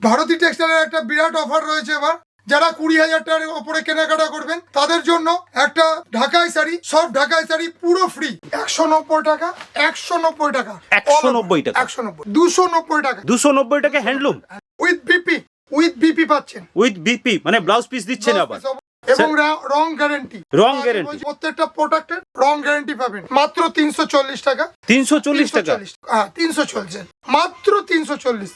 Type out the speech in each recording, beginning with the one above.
ভারতী টেক্সটাইলের একটা বিরাট অফার রয়েছে এবার। যারা কুড়ি হাজার টাকার ওপরে কেনাকাটা করবেন তাদের জন্য একটা ঢাকাই শাড়ি সব ঢাকাই শাড়ি পুরো ফ্রি একশো নব্বই টাকা একশো নব্বই টাকা। 190 টাকা। একশো নব্বই। দুশো নব্বই টাকা। দুশো নব্বই টাকা handloom with BP with BP পাচ্ছেন। উইথ বিপি মানে ব্লাউজ পিস দিচ্ছেন আবার। এবং রং গ্যারেন্টি রং। প্রত্যেকটা প্রোডাক্টের রং গ্যারেন্টি পাবেন। মাত্র তিনশো চল্লিশ টাকা। তিনশো চল্লিশ টাকা। হ্যাঁ তিনশো চলছে মাত্র তিনশো চল্লিশ।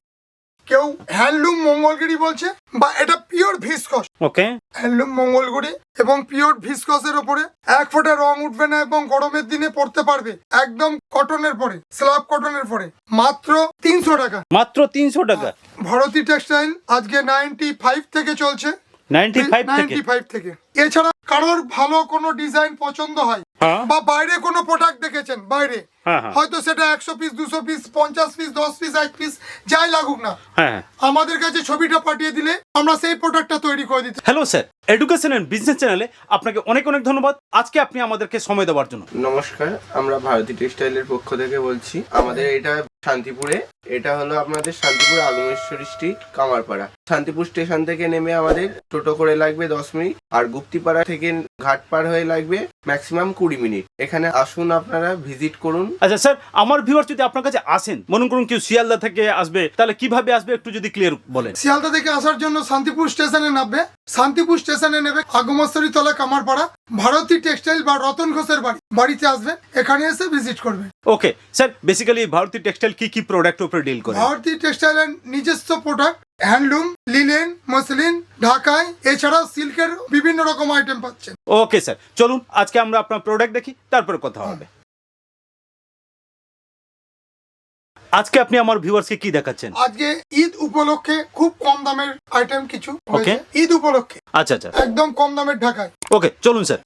কেউ হ্যান্ডলুম মঙ্গলগিরি বলছে বা এটা pure viscose. Okay handloom Mangalagiri এবং পিওর ভিসকস এর ওপরে এক ফোঁটা রং উঠবে না এবং গরমের দিনে পড়তে পারবে একদম কটনের পরে স্ল্যাব কটনের পরে। মাত্র তিনশো টাকা। মাত্র তিনশো টাকা। ভারতী টেক্সটাইল আজকে নাইনটি ফাইভ থেকে চলছে। নাইনটি ফাইভ থেকে। নাইনটি ফাইভ থেকে। এছাড়া কারোর ভালো কোনো ডিজাইন পছন্দ হয় হ্যাঁ। বা বাইরে কোনো প্রোডাক্ট দেখেছেন বাইরে। হ্যাঁ হ্যাঁ। হয়তো সেটা একশো পিস দুশো পিস পঞ্চাশ পিস দশ পিস এক পিস যাই লাগুক না। হ্যাঁ আমাদের কাছে ছবিটা পাঠিয়ে দিলে আমরা সেই প্রোডাক্টটা তৈরি করে দিতে hello sir education and business চ্যানেলে আপনাকে অনেক অনেক ধন্যবাদ। আজকে আপনি আমাদেরকে সময় দেওয়ার জন্য। নমস্কার আমরা ভারতী টেক্সটাইলের পক্ষ থেকে বলছি। আমাদের এটা শান্তিপুরে এটা হলো আপনাদের শান্তিপুর আগমেশ্বরী স্ট্রিট কামারপাড়া। শান্তিপুর স্টেশন থেকে নেমে আমাদের টোটো করে লাগবে দশ মিনিট আর গুপ্তিপাড়া থেকে ঘাট পার হয়ে লাগবে ম্যাক্সিমাম কুড়ি মিনিট। এখানে আসুন আপনারা ভিজিট করুন। আচ্ছা স্যার আমার ভিউয়ার যদি আপনার কাছে আসেন মনে করুন কেউ শিয়ালদা থেকে আসবে তাহলে কীভাবে আসবে একটু যদি ক্লিয়ার বলেন? শিয়ালদা থেকে আসার জন্য শান্তিপুর স্টেশনে নামবে। শান্তিপুর স্টেশনে নেবে আগমস্তরী তলা কামারপাড়া। ভারতী টেক্সটাইল বা রতন ঘোষের বাড়ি। বাড়িতে আসবে এখানে এসে ভিজিট করবে। Okay sir basically Bharati textile কি কি প্রোডাক্ট উপরে ডিল করে? ভারতী টেক্সটাইল নিজস্ব প্রোডাক্ট হ্যান্ডলুম লিলেন মসলিন ঢাকায় এছাড়াও সিল্কের বিভিন্ন রকম আইটেম পাচ্ছেন। ওকে স্যার চলুন আজকে আমরা আপনার প্রোডাক্ট দেখি তারপরে কথা হবে। আজকে আপনি আমার ভিউয়ার্সকে কি দেখাচ্ছেন? আজকে ঈদ উপলক্ষে খুব কম দামের আইটেম কিছু। Okay. ঈদ উপলক্ষে। আচ্ছা আচ্ছা। একদম কম দামের ঢাকায়। ওকে চলুন স্যার।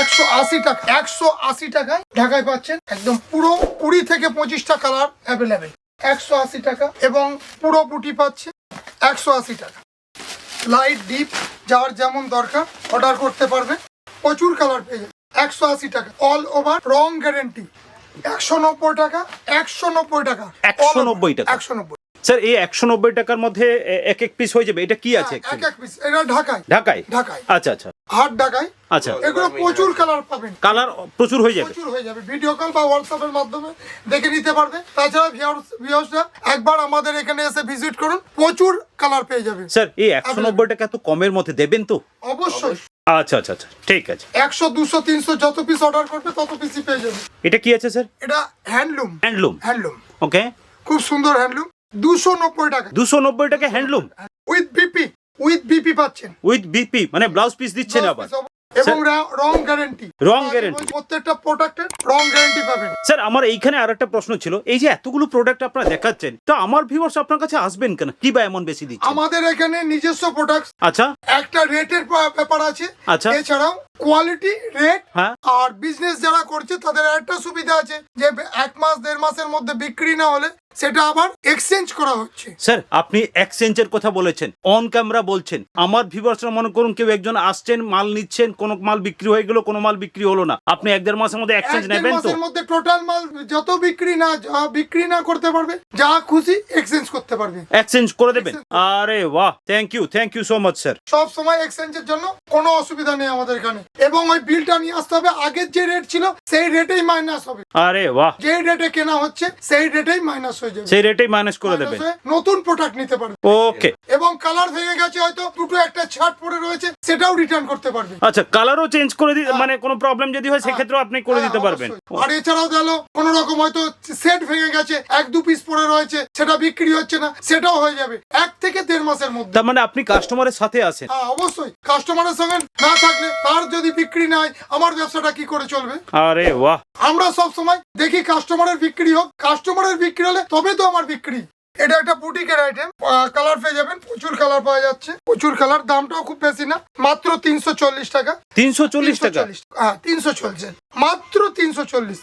একশো আশি টাকা একশো আশি টাকায় ঢাকায় পাচ্ছেন একদম পুরো কুড়ি থেকে পঁচিশটা কালার অ্যাভেলেবেল একশো আশি টাকা এবং পুরো পাচ্ছে একশো আশি টাকা। লাইট ডিপ যার যেমন দরকার অর্ডার করতে পারবে প্রচুর কালার পেয়ে যাবে একশো আশি টাকা। অল ওভার রং গ্যারেন্টি একশো নব্বই টাকা একশো নব্বই টাকা 190 টাকা। একশো নব্বই। স্যার এই একশো নব্বই টাকার মধ্যে এক এক পিস হয়ে যাবে। এটা কি আছে এক এক পিস এটা ঢাকায় ঢাকায় ঢাকায় আচ্ছা আচ্ছা। হাট ঢাকায় আচ্ছা। এগুলো প্রচুর কালার পাবেন। কালার প্রচুর হয়ে যাবে। প্রচুর হয়ে যাবে। ভিডিও কল বা হোয়াটসঅ্যাপের মাধ্যমে দেখে নিতে পারবে। তাছাড়া ভিউয়ার্সরা একবার আমাদের এখানে এসে ভিজিট করুন। প্রচুর কালার পেয়ে যাবে। স্যার এই একশো নব্বই টাকা তো কমের মধ্যে দেবেন তো? অবশ্যই। আচ্ছা আচ্ছা আচ্ছা ঠিক আছে। একশো দুশো তিনশো যত পিস অর্ডার করবে তত পিসই পেয়ে যাবে। এটা কি আছে স্যার? এটা হ্যান্ডলুম হ্যান্ডলুম হ্যান্ডলুম ওকে খুব সুন্দর হ্যান্ডলুম দুশো নব্বই টাকা। দুশো নব্বই টাকা handloom with BP with BP পাচ্ছেন। উইথ বিপি মানে ব্লাউজ পিস দিচ্ছেন আবার। এবং রং গ্যারেন্টি রং guarantee। প্রত্যেকটা প্রোডাক্টের রং গ্যারেন্টি পাবেন। স্যার আমার এইখানে আর একটা প্রশ্ন ছিল। এই যে এতগুলো প্রোডাক্ট আপনারা দেখাচ্ছেন তো আমার ভিউয়ার্স আপনার কাছে আসবেন কেন? কি বা এমন বেশি দিচ্ছে আমাদের এখানে নিজস্ব প্রোডাক্ট আচ্ছা। একটা রেটের ব্যাপার আছে। আচ্ছা। এছাড়াও কোয়ালিটি রেট হ্যাঁ। আর বিজনেস যারা করছে তাদের একটা সুবিধা আছে যে এক মাস দেড় মাসের মধ্যে বিক্রি না হলে সেটা আবার এক্সচেঞ্জ করা হচ্ছে। স্যার আপনি এক্সচেঞ্জের কথা বলেছেন। অন ক্যামেরা বলছেন। আমার ভিউয়ার্সরা মনে করুন কেউ একজন আসছেন মাল নিচ্ছেন কোন মাল বিক্রি হয়ে গেল কোনো মাল বিক্রি হলো না। আপনি এক দেড় মাসের মধ্যে এক্সচেঞ্জ এক নেবেন তো? মাসের মধ্যে টোটাল মাল যত বিক্রি না যা বিক্রি না করতে পারবে যা খুশি এক্সচেঞ্জ করতে পারবে। এক্সচেঞ্জ করে দেবেন? আরে বাহ! Thank you thank you so much sir সব সময় এক্সচেঞ্জের জন্য কোনো অসুবিধা নেই আমাদের এখানে। এবং ওই বিলটা নিয়ে আসতে হবে। আগের যে রেট ছিল সেই রেটেই মাইনাস হবে। আরে বাহ। যে রেটে কেনা হচ্ছে সেই রেটেই মাইনাস হয়ে যাবে। সেই রেটেই মাইনাস করে হয়ে নতুন প্রোডাক্ট নিতে পারবে। ওকে এবং কালার ভেঙে গেছে হয়তো দুটো একটা ছাট পড়ে রয়েছে সেটাও রিটার্ন করতে পারবে। আচ্ছা কালারও চেঞ্জ করে দিতে মানে কোনো প্রবলেম যদি হয় সেক্ষেত্রেও আপনি করে দিতে হ্যাঁ, পারবেন। আর এছাড়াও গেল কোন রকম হয়তো সেট ভেঙে গেছে এক দু পিস পড়ে রয়েছে সেটা বিক্রি হচ্ছে না সেটাও হয়ে যাবে। এক থেকে দেড় মাসের মধ্যে। তার মানে আপনি কাস্টমারের সাথে আছেন। হ্যাঁ অবশ্যই। কাস্টমারের সঙ্গে না থাকলে তার যদি বিক্রি না হয় আমার ব্যবসাটা কি করে চলবে? আরে বাহ। আমরা সব সময় দেখি কাস্টমারের বিক্রি হোক। কাস্টমারের বিক্রি হলে তবে তো আমার বিক্রি। এটা একটা বুটিকের আইটেম কালার পেয়ে যাবেন প্রচুর কালার পাওয়া যাচ্ছে। প্রচুর কালার দামটাও খুব বেশি না। মাত্র তিনশো চল্লিশ টাকা। তিনশো চল্লিশ টাকা? হ্যাঁ তিনশো চলছে। মাত্র তিনশো চল্লিশ।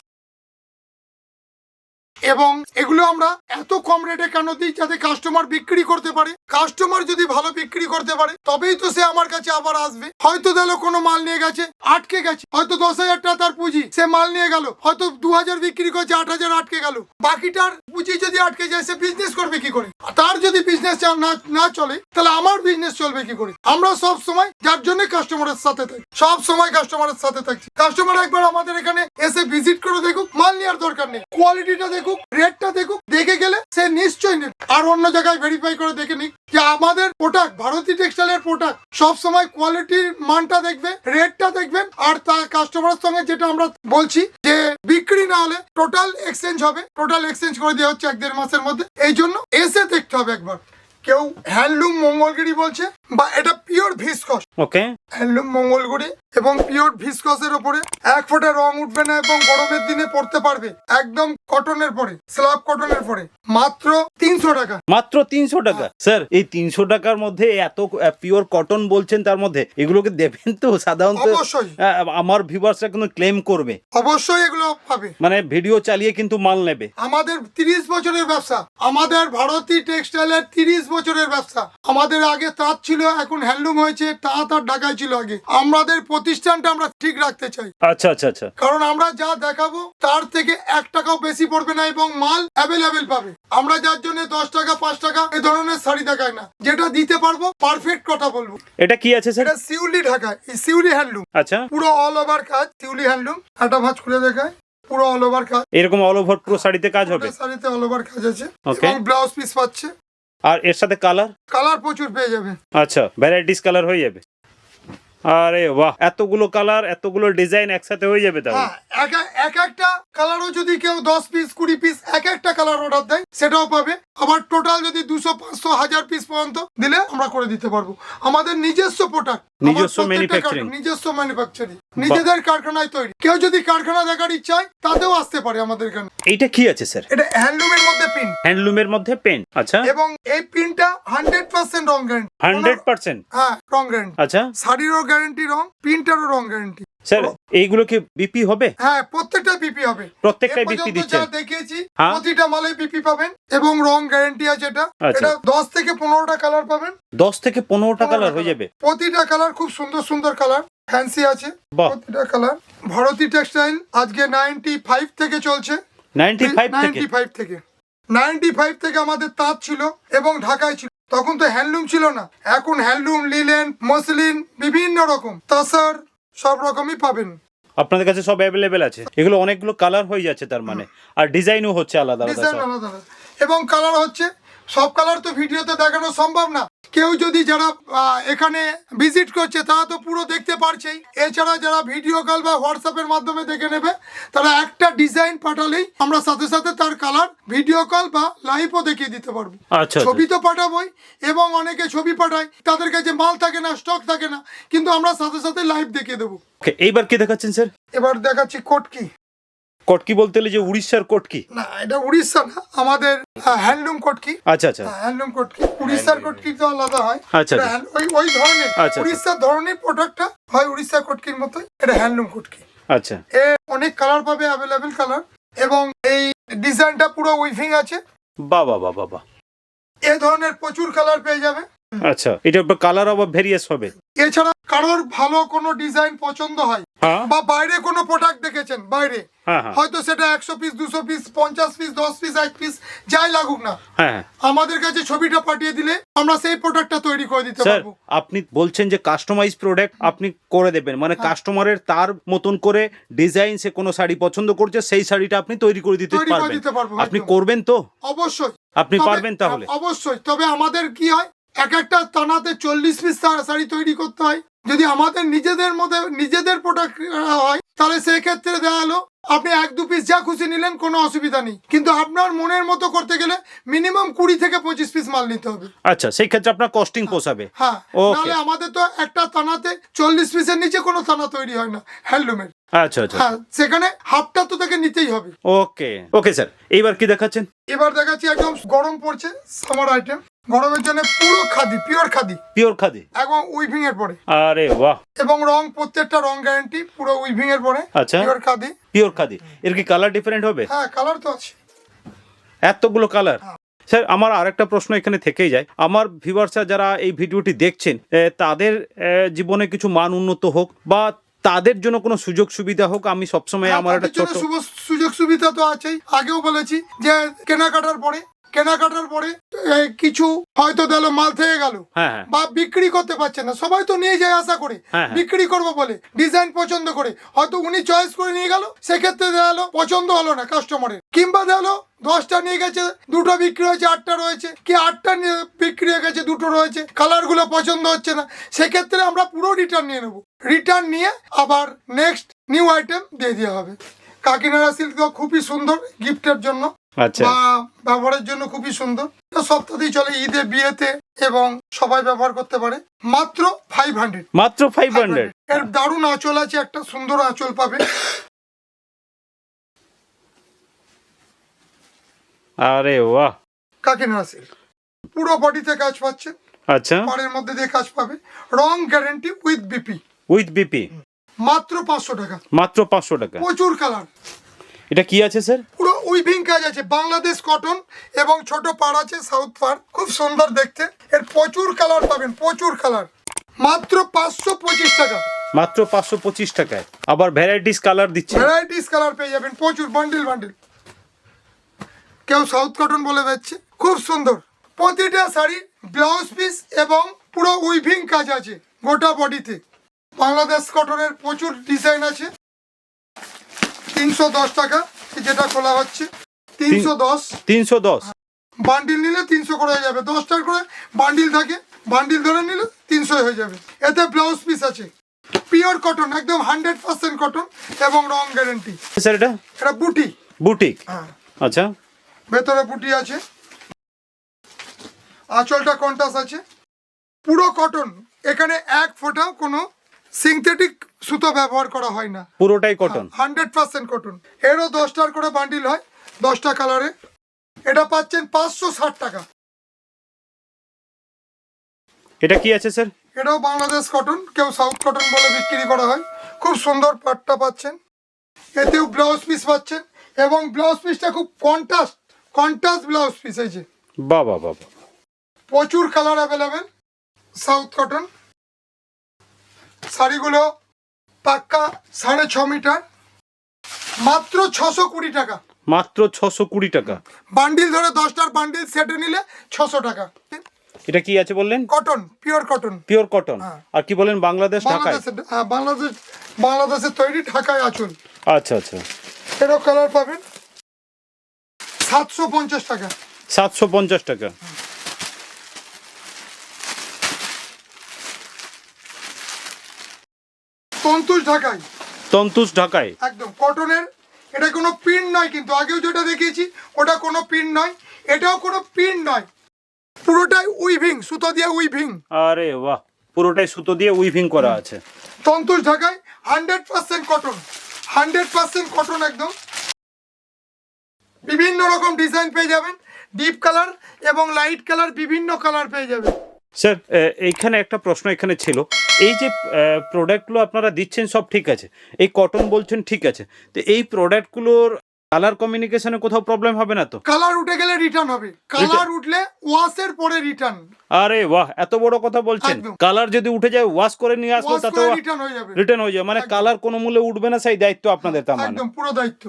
এবং এগুলো আমরা এত কম রেটে কেন দিই যাতে কাস্টমার বিক্রি করতে পারে? কাস্টমার যদি ভালো বিক্রি করতে পারে, তবেই তো সে আমার কাছে আবার আসবে। হয়তো দেখো কোনো মাল নিয়ে গেছে, আটকে গেছে। হয়তো দশ হাজার টাকা তার পুঁজি, সে মাল নিয়ে গেল। হয়তো দু হাজার বিক্রি করছে, আট হাজার আটকে গেল। বাকিটার পুঁজি যদি আটকে যায়, সে বিজনেস করবে কি করে? তার যদি বিজনেস না না চলে, তাহলে আমার বিজনেস চলবে কি করে? আমরা সব সময় যার জন্য কাস্টমারের সাথে থাকি, সব সময় কাস্টমারের সাথে থাকছি। কাস্টমার একবার আমাদের এখানে এসে ভিজিট করে দেখুক, মাল নেওয়ার দরকার নেই। কোয়ালিটিটা দেখুক রেটটা দেখুক, দেখে গেলে সে নিশ্চয়ই নেবে। আর অন্য জায়গায় ভেরিফাই করে দেখে নিক যে আমাদের প্রোডাক্ট ভারতী টেক্সটাইলের প্রোডাক্ট সবসময় কোয়ালিটির মানটা দেখবে রেটটা দেখবেন, আর তার কাস্টমারের সঙ্গে যেটা আমরা বলছি, যে বিক্রি না হলে টোটাল এক্সচেঞ্জ হবে টোটাল এক্সচেঞ্জ করে দেওয়া হচ্ছে এক দেড় মাসের মধ্যে। এই জন্য এসে দেখতে হবে একবার। কেউ হ্যান্ডলুম মঙ্গলগিরি বলছে, বা এটা pure viscose. Okay handloom Mangalagiri এবং পিওর ভিসকসের ওপরে এক ফোঁটা রং উঠবে না এবং গরমের দিনে পড়তে পারবে একদম কটনের পরে স্ল্যাব কটনের পরে। মাত্র তিনশো টাকা। মাত্র তিনশো টাকা। স্যার এই তিনশো টাকার মধ্যে এত পিওর কটন বলছেন তার মধ্যে এগুলোকে দেবেন তো সাধারণত অবশ্যই। আমার ভিউয়ার্সরা কিন্তু ক্লেম করবে। অবশ্যই এগুলো পাবে। মানে ভিডিও চালিয়ে কিন্তু মাল নেবে। আমাদের তিরিশ বছরের ব্যবসা। আমাদের ভারতী টেক্সটাইলের তিরিশ বছরের ব্যবসা। আমাদের আগে তাঁত ছিল এখন হ্যান্ডলুম হয়েছে তাঁত আর ঢাকায় ছিল আগে। আমাদের প্রতিষ্ঠানটা আমরা ঠিক রাখতে চাই। আচ্ছা আচ্ছা আচ্ছা। কারণ আমরা যা দেখাবো তার থেকে এক টাকাও বেশি পড়বে না এবং মাল অ্যাভেলেবেল পাবে। আমরা যার জন্য দশ টাকা পাঁচ টাকা এই ধরনের শাড়ি দেখাই না। যেটা দিতে পারব পারফেক্ট কথা বলব। এটা কি আছে স্যার? এটা সিউলি ঢাকায় এই সিউলি হ্যান্ডলুম আচ্ছা। পুরো অল ওভার কাজ সিউলি হ্যান্ডলুম একটা ভাঁজ খুলে দেখায় পুরো অল ওভার কাজ। এরকম অল ওভার পুরো শাড়িতে কাজ হবে? শাড়িতে অল ওভার কাজ আছে. এবং ব্লাউজ পিস পাচ্ছে। আর এর সাথে কালার কালার প্রচুর পেয়ে যাবে। আচ্ছা ভ্যারাইটিস কালার হয়ে যাবে। আরে বাহ এতগুলো কালার এতগুলো ডিজাইন একসাথে হয়ে যাবে তাহলে। হ্যাঁ এক এক একটা কালারও যদি কেউ দশ পিস কুড়ি পিস এক একটা কালার অর্ডার দেয় সেটাও পাবে। আবার টোটাল যদি দুশো পাঁচশো হাজার পিস পর্যন্ত দিলে আমরা করে দিতে পারব। আমাদের নিজস্ব প্রোডাক্ট নিজস্ব manufacturing। নিজস্ব ম্যানুফ্যাকচারিং নিজেদের কারখানায় তৈরি। কেউ যদি কারখানা দেখার ইচ্ছা হয় তাতেও আসতে পারে আমাদের এখানে। এইটা কি আছে স্যার? এটা হ্যান্ডলুমের মধ্যে পিন হ্যান্ডলুমের মধ্যে পেন আচ্ছা। এবং এই পিনটা হান্ড্রেড পার্সেন্ট রং গ্যারান্টি হান্ড্রেড পার্সেন্ট হ্যাঁ রং গ্যারান্টি আচ্ছা। শাড়িরও গ্যারান্টি রং প্রিন্টারও রং গ্যারান্টি স্যার এইগুলো কি বিপি হবে? হ্যাঁ প্রত্যেকটা বিপি হবে। প্রত্যেকটাই এ বিপি যা দেখিয়েছি হ্যাঁ। প্রতিটা মালে বিপি পাবেন এবং রং গ্যারান্টি আছে এটা। আচ্ছা। এটা দশ থেকে পনেরোটা কালার পাবেন। দশ থেকে পনেরোটা কালার হয়ে যাবে। প্রতিটা কালার খুব সুন্দর সুন্দর কালার ফ্যান্সি আছে। প্রতিটা কালার ভারতী টেক্সটাইল আজকে নাইনটি ফাইভ থেকে চলছে। নাইনটি ফাইভ থেকে? নাইনটি ফাইভ থেকে। নাইনটি ফাইভ থেকে আমাদের তাঁত ছিল এবং ঢাকায় ছিল। তখন তো হ্যান্ডলুম ছিল না। এখন হ্যান্ডলুম লিলেন মসলিন বিভিন্ন রকম। তাসার সব রকমই পাবেন। আপনাদের কাছে সব অ্যাভেলেবেল আছে। এগুলো অনেকগুলো কালার হয়ে যাচ্ছে তার মানে। আর ডিজাইনও হচ্ছে আলাদা আলাদা। এবং কালার হচ্ছে সব কালার তো ভিডিওতে দেখানো সম্ভব না। কেউ যদি যারা এখানে ভিজিট করছে তারা তো পুরো দেখতে পারছেই। এছাড়া যারা ভিডিও কল বা হোয়াটসঅ্যাপের মাধ্যমে দেখে নেবে তারা একটা ডিজাইন পাঠালেই আমরা সাথে সাথে তার কালার ভিডিও কল বা লাইভও দেখিয়ে দিতে পারব। আচ্ছা ছবি তো পাঠাবোই এবং অনেকে ছবি পাঠায়। তাদের কাছে মাল থাকে না স্টক থাকে না কিন্তু আমরা সাথে সাথে লাইভ দেখিয়ে দেবো। এইবার কি দেখাচ্ছেন স্যার এবার দেখাচ্ছি কোটকি। কটকি বলতে হলে যে উড়িষ্যার কটকি না এটা উড়িষ্যা না আমাদের হ্যান্ডলুম কোটকি আচ্ছা আচ্ছা। হ্যান্ডলুম কোটকি উড়িষ্যার কোটকি তো আলাদা হয়। আচ্ছা, আচ্ছা। ওই ওই ধরনের আচ্ছা। উড়িষ্যার ধরনের প্রোডাক্টটা হয় উড়িষ্যা কোটকির মতোই এটা হ্যান্ডলুম কোটকি আচ্ছা। এ অনেক কালার পাবে অ্যাভেলেবেল কালার এবং এই ডিজাইনটা পুরো উইভিং আছে। বাবা বাবা বাবা এ ধরনের প্রচুর কালার পেয়ে যাবে। আচ্ছা এটা কালার ভেরিয়াস হবে। এছাড়া কারোর ভালো কোনো ডিজাইন পছন্দ হয় হ্যাঁ। বা বাইরে কোনো প্রোডাক্ট দেখেছেন বাইরে হ্যাঁ হ্যাঁ। হয়তো সেটা একশো পিস দুশো পিস পঞ্চাশ পিস দশ পিস এক পিস যাই লাগুক না। আমাদের কাছে ছবিটা পাঠিয়ে দিলে আমরা সেই প্রোডাক্টটা তৈরি করে দিতে পারব। আপনি বলছেন যে কাস্টমাইজ প্রোডাক্ট আপনি করে দেবেন মানে। কাস্টমারের তার মতন করে ডিজাইন সে কোনো শাড়ি পছন্দ করছে সেই শাড়িটা আপনি তৈরি করে দিতে পারবেন। আপনি করবেন তো? অবশ্যই। আপনি পারবেন তাহলে। অবশ্যই তবে আমাদের কি হয় এক একটা তানাতে চল্লিশ পিস শাড়ি তৈরি করতে হয়। যদি আমাদের নিজেদের মধ্যে নিজেদের প্রোডাক্ট হয় তাহলে সেই ক্ষেত্রে দেখা হলো আপনি এক দু পিস যা খুশি নিলেন কোনো অসুবিধা নেই। কিন্তু আপনার মনের মতো করতে গেলে মিনিমাম কুড়ি থেকে পঁচিশ পিস মাল নিতে হবে। আচ্ছা সেই ক্ষেত্রে আপনার কস্টিং পোষাবে। হ্যাঁ. নাহলে আমাদের তো একটা তানাতে চল্লিশ পিসের নিচে কোনো তানা তৈরি হয় না হ্যান্ডলুমের আচ্ছা আচ্ছা। হ্যাঁ সেখানে হাফটা তো তাকে নিতেই হবে। ওকে ওকে স্যার এইবার কি দেখাচ্ছেন? এবার দেখাচ্ছি একদম গরম পড়ছে সামার আইটেম গরমের জন্য পুরো খাদি পিওর খাদি। পিওর খাদি। এবং উইভিং এর পরে। আরে বাহ। এবং রং প্রত্যেকটা রং গ্যারান্টি পুরো উইভিং এর পরে। আচ্ছা। পিওর খাদি। পিওর খাদি। এর কি কালার ডিফারেন্ট হবে? হ্যাঁ কালার তো আছে। এতগুলো কালার স্যার আমার আরেকটা প্রশ্ন এখানে থেকেই যায়। আমার ভিউয়ার্সরা যারা এই ভিডিওটি দেখছেন তাদের জীবনে কিছু মান উন্নত হোক বা তাদের জন্য কোনো সুযোগ সুবিধা হোক আমি সবসময় আমার একটা ছোট সুযোগ সুবিধা তো আছেই। আগেও বলেছি যে কেনাকাটার পরে কেনাকাটার পরে কিছু হয়তো দিল মাল থেকে গেল। হ্যাঁ হ্যাঁ। বা বিক্রি করতে পারছে না। সবাই তো নিয়ে যায় আশা করে। হ্যাঁ। বিক্রি করব বলে ডিজাইন পছন্দ করে। হয়তো উনি চয়েস করে নিয়ে গেল সেক্ষেত্রে দেখা গেলো পছন্দ হলো না কাস্টমারের কিংবা দেখা গেলো দশটা নিয়ে গেছে দুটো বিক্রি হয়েছে আটটা রয়েছে। কি আটটা বিক্রি হয়ে গেছে দুটো রয়েছে। কালারগুলো পছন্দ হচ্ছে না। সেক্ষেত্রে আমরা পুরো রিটার্ন নিয়ে নেব। রিটার্ন নিয়ে আবার নেক্সট নিউ আইটেম দিয়ে দেওয়া হবে। কাকিনাড়া সিল্ক তো খুবই সুন্দর গিফটের জন্য। আচ্ছা। ব্যবহারের জন্য খুবই সুন্দর। এটা সপ্তাহেই চলে ঈদে বিয়েতে এবং সবাই ব্যবহার করতে পারে। মাত্র ফাইভ হান্ড্রেড মাত্র ফাইভ হান্ড্রেড এর দারুণ আঁচল আছে একটা সুন্দর আঁচল পাবে। আরে বাহ। কাকিনাড়া সিল্ক পুরো বডিতে কাজ পাচ্ছে। আচ্ছা। পাড়ের মধ্যে দিয়ে কাজ পাবে। রং guarantee with BP with BP মাত্র পাঁচশো টাকা। মাত্র পাঁচশো টাকা। প্রচুর কালার এটা কি আছে স্যার? পুরো উইভিং কাজ আছে বাংলাদেশ কটন এবং ছোট পাড় আছে সাউথ পাড়। খুব সুন্দর দেখতে। এর প্রচুর কালার পাবেন প্রচুর কালার মাত্র পাঁচশো পঁচিশ টাকা। মাত্র পাঁচশো পঁচিশ টাকায়। আবার ভ্যারাইটিস কালার দিচ্ছে। ভ্যারাইটিস কালার পেয়ে যাবেন প্রচুর বান্ডিল বান্ডিল কেউ সাউথ কটন বলে দিচ্ছে খুব সুন্দর। প্রতিটা শাড়ি ব্লাউজ পিস এবং পুরো উইভিং কাজ আছে গোটা বডিতে বাংলাদেশ কটনের প্রচুর ডিজাইন আছে। তিনশো দশ টাকা যেটা খোলা হচ্ছে। তিনশো দশ। তিনশো দশ। বান্ডিল নিলে তিনশো করে হয়ে যাবে। দশটার করে বান্ডিল থাকে বান্ডিল ধরে নিলে তিনশো হয়ে যাবে। এতে ব্লাউজ পিস আছে। পিওর কটন একদম হান্ড্রেড পার্সেন্ট কটন এবং রং গ্যারেন্টি স্যার এটা? এটা বুটি। বুটিক? হ্যাঁ। আচ্ছা। ভেতরে বুটি আছে। আঁচলটা কন্টাস আছে। পুরো কটন এখানে এক ফোঁটাও কোনো সিনথেটিক সুতো ব্যবহার করা হয় না। পুরোটাই কটন হান্ড্রেড পার্সেন্ট কটন এরও দশটার করে বান্ডিল হয় দশটা কালারে এটা পাচ্ছেন পাঁচশো ষাট টাকা। এটা কি আছে স্যার এটাও বাংলাদেশ কটন কেউ সাউথ কটন বলে বিক্রি করা হয়। খুব সুন্দর পাটটা পাচ্ছেন। এতেও ব্লাউজ পিস পাচ্ছেন এবং ব্লাউজ পিসটা খুব কন্ট্রাস্ট কন্ট্রাস্ট ব্লাউজ পিস এই যে। বাবা বাবা প্রচুর কালার অ্যাভেলেবেল সাউথ কটন শাড়িগুলো পাক্কা সাড়ে ছ মিটার মাত্র ছশো কুড়ি টাকা। মাত্র ছশো কুড়ি টাকা। বান্ডিল ধরে দশটার বান্ডিল সেটে নিলে ছশো টাকা। এটা কি আছে বললেন? Cotton pure cotton pure cotton হ্যাঁ। আর কি বলেন বাংলাদেশ ঢাকায়? বাংলাদেশের হ্যাঁ, বাংলাদেশ বাংলাদেশের তৈরি ঢাকায় আচল। আচ্ছা আচ্ছা। এরও কালার পাবেন সাতশো পঞ্চাশ টাকা। সাতশো পঞ্চাশ টাকা। তন্তুষ ঢাকায় তন্তুস ঢাকায় একদম কটনের। এটা কোনো প্রিন্ট নয় কিন্তু আগেও যেটা দেখিয়েছি ওটা কোনো প্রিন্ট নয় এটাও কোনো প্রিন্ট নয়। পুরোটাই উইভিং সুতো দিয়ে উইভিং। আরে বাহ পুরোটাই সুতো দিয়ে উইভিং করা আছে। তন্তুষ ঢাকায় hundred percent cotton hundred percent cotton একদম। বিভিন্ন রকম ডিজাইন পেয়ে যাবেন ডিপ কালার এবং লাইট কালার বিভিন্ন কালার পেয়ে যাবেন। স্যার এইখানে একটা প্রশ্ন এখানে ছিল। এই যে প্রোডাক্টগুলো আপনারা দিচ্ছেন সব ঠিক আছে। এই কটন বলছেন ঠিক আছে। তো এই প্রোডাক্টগুলোর কালার কমিউনিকেশনে কোথাও প্রবলেম হবে না তো? কালার উঠে গেলে রিটার্ন হবে। কালার উঠলে ওয়াশের পরে রিটার্ন আরে বাহ এত বড় কথা বলছেন। কালার যদি উঠে যায় ওয়াশ করে নিয়ে আসব ওয়াশ তাতে রিটার্ন হয়ে যাবে। রিটার্ন হয়ে যাবে। মানে কালার কোনো মূল্যে উঠবে না সেই দায়িত্ব আপনাদের তার মানে। একদম পুরো দায়িত্ব।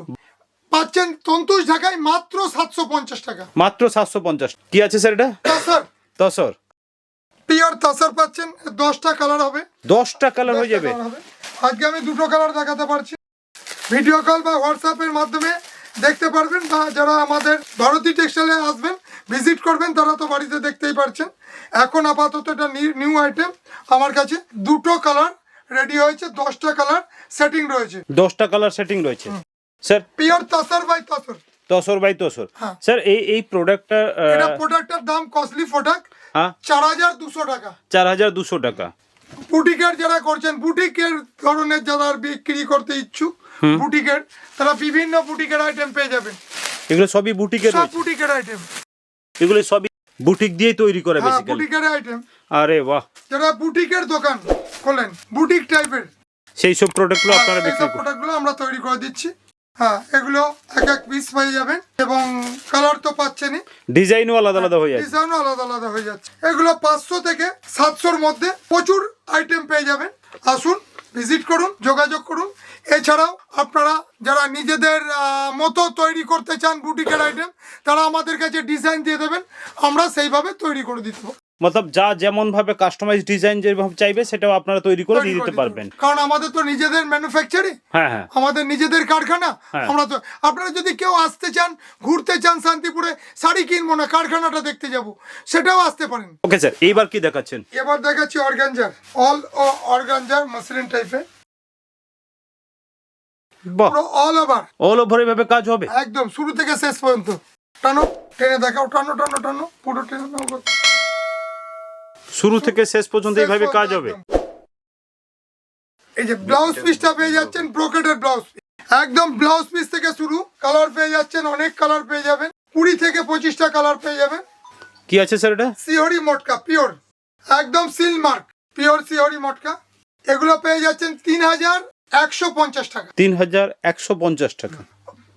পাচ্ছেন তন্তুষ ঢাকায় মাত্র সাতশো পঞ্চাশ টাকা। মাত্র সাতশো পঞ্চাশ। কি আছে স্যার এটা? তাসার দশর পিওর তাসার পাচ্ছেন দশটা কালার হবে। দশটা কালার হয়ে যাবে। আজকে আমি দুটো কালার দেখাতে পারছি। ভিডিও কল বা হোয়াটসঅ্যাপের মাধ্যমে দেখতে পারবেন বা যারা আমাদের ভারতী টেক্সটাইলে আসবেন ভিজিট করবেন তারা তো বাড়িতে দেখতেই পারছেন। এখন আপাতত এটা নিউ আইটেম আমার কাছে দুটো কালার রেডি হয়েছে দশটা কালার সেটিং রয়েছে। দশটা কালার সেটিং রয়েছে। Sir pure tussar by tussar tussar by tussar. হ্যাঁ। স্যার এই এই প্রোডাক্টটা এটা প্রোডাক্টটার দাম কস্টলি প্রোডাক্ট হ্যাঁ। চার হাজার দুশো টাকা। চার হাজার দুশো টাকা। বুটিকের যারা করছেন বুটিকের ধরনের যারা বিক্রি করতে ইচ্ছুক বুটিকের তারা বিভিন্ন বুটিকের আইটেম পেয়ে যাবেন। এগুলো সবই বুটিকের সব বুটিকের আইটেম এগুলো সবই বুটিক দিয়েই তৈরি করে হ্যাঁ বেসিক্যালি বুটিকের আইটেম আরে বাহ। যারা বুটিকের দোকান খোলেন বুটিক টাইপের সেই সব প্রোডাক্টগুলো আপনারা বিক্রি করুন। প্রোডাক্টগুলো আমরা তৈরি করে দিচ্ছি। হ্যাঁ এগুলো এক এক পিস পেয়ে যাবেন এবং কালার তো পাচ্ছেনই। ডিজাইনও আলাদা আলাদা হয়ে যাচ্ছে। ডিজাইনও আলাদা আলাদা হয়ে যাচ্ছে। এগুলো পাঁচশো থেকে সাতশোর মধ্যে প্রচুর আইটেম পেয়ে যাবেন। আসুন ভিজিট করুন যোগাযোগ করুন। এছাড়াও আপনারা যারা নিজেদের মতো তৈরি করতে চান বুটিকের আইটেম তারা আমাদের কাছে ডিজাইন দিয়ে দেবেন। আমরা সেইভাবে তৈরি করে দিতে মতলব যা যেমন ভাবে কাস্টমাইজ ডিজাইন যেভাবে চাইবে সেটাও আপনারা তৈরি করে দিয়ে দিতে পারবেন কারণ আমাদের তো নিজেদের ম্যানুফ্যাকচারিং হ্যাঁ হ্যাঁ আমাদের নিজেদের কারখানা। আমরা তো আপনারা যদি কেউ আসতে চান ঘুরতে চান শান্তিপুরে শাড়ি কিনবো না কারখানাটা দেখতে যাব সেটাও আসতে পারেন ওকে স্যার এইবার কি দেখাচ্ছেন? এবার দেখাচ্ছি অর্গানজার অল ও অর্গানজার মসলিন টাইপের অল ওভার অল ওভার এইভাবে কাজ হবে? একদম শুরু থেকে শেষ পর্যন্ত। টানো টেনে দেখাও টানো টানো টানো পুরো টেনে গো। শুরু থেকে শেষ পর্যন্ত এইভাবে কাজ হবে। এই যে ব্লাউজ পিসটা পেয়ে যাচ্ছেন ব্রোকেটের ব্লাউজ একদম ব্লাউজ পিস থেকে শুরু কালার পেয়ে যাচ্ছেন অনেক কালার পেয়ে যাবেন। কুড়ি থেকে পঁচিশটা কালার পেয়ে যাবেন। কি আছে স্যার এটা? সিহরি মটকা পিওর একদম সিল মার্ক পিওর সিহরি মটকা। এগুলো পেয়ে যাচ্ছেন তিন হাজার একশো পঞ্চাশ টাকা। তিন হাজার একশো পঞ্চাশ টাকা।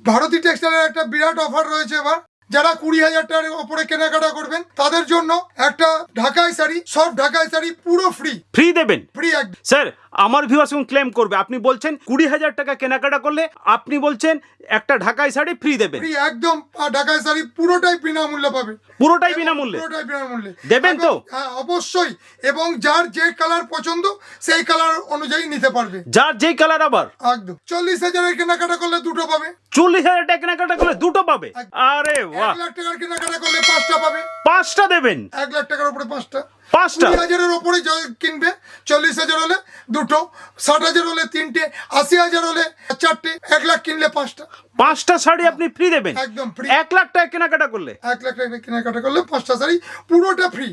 ভারতী টেক্সটাইলের একটা বিরাট অফার রয়েছে এবার। যারা কুড়ি হাজার টাকার ওপরে কেনাকাটা করবেন তাদের জন্য একটা ঢাকাই শাড়ি সব ঢাকাই শাড়ি পুরো ফ্রি ফ্রি দেবেন? ফ্রি স্যার আমার ভিউয়ার্স এখন ক্লেম করবে। আপনি বলছেন কুড়ি হাজার টাকা কেনাকাটা করলে আপনি বলছেন একটা ঢাকাই শাড়ি ফ্রি দেবেন। ফ্রি একদম ঢাকাই শাড়ি পুরোটাই বিনামূল্যে পাবে। পুরোটাই বিনামূল্যে? পুরোটাই বিনামূল্যে। দেবেন তো? হ্যাঁ অবশ্যই। এবং যার যে কালার পছন্দ সেই কালার অনুযায়ী নিতে পারবে। যার যেই কালার আবার। একদম। চল্লিশ হাজারের কেনাকাটা করলে দুটো পাবে। চল্লিশ হাজার টাকা কেনাকাটা করলে দুটো পাবে। আরে বাহ! লাখ টাকার কেনাকাটা করলে পাঁচটা পাবে। পাঁচটা দেবেন। এক লাখ টাকার উপরে পাঁচটা। পাঁচটা। কুড়ি হাজারের ওপরে কিনবে চল্লিশ হাজার হলে দুটো ষাট হাজার হলে তিনটে আশি হাজার হলে চারটে এক লাখ কিনলে পাঁচটা। পাঁচটা শাড়ি আপনি ফ্রি দেবেন? একদম ফ্রি এক লাখ টাকা কেনাকাটা করলে? এক লাখ টাকা কেনাকাটা করলে পাঁচটা শাড়ি পুরোটা ফ্রি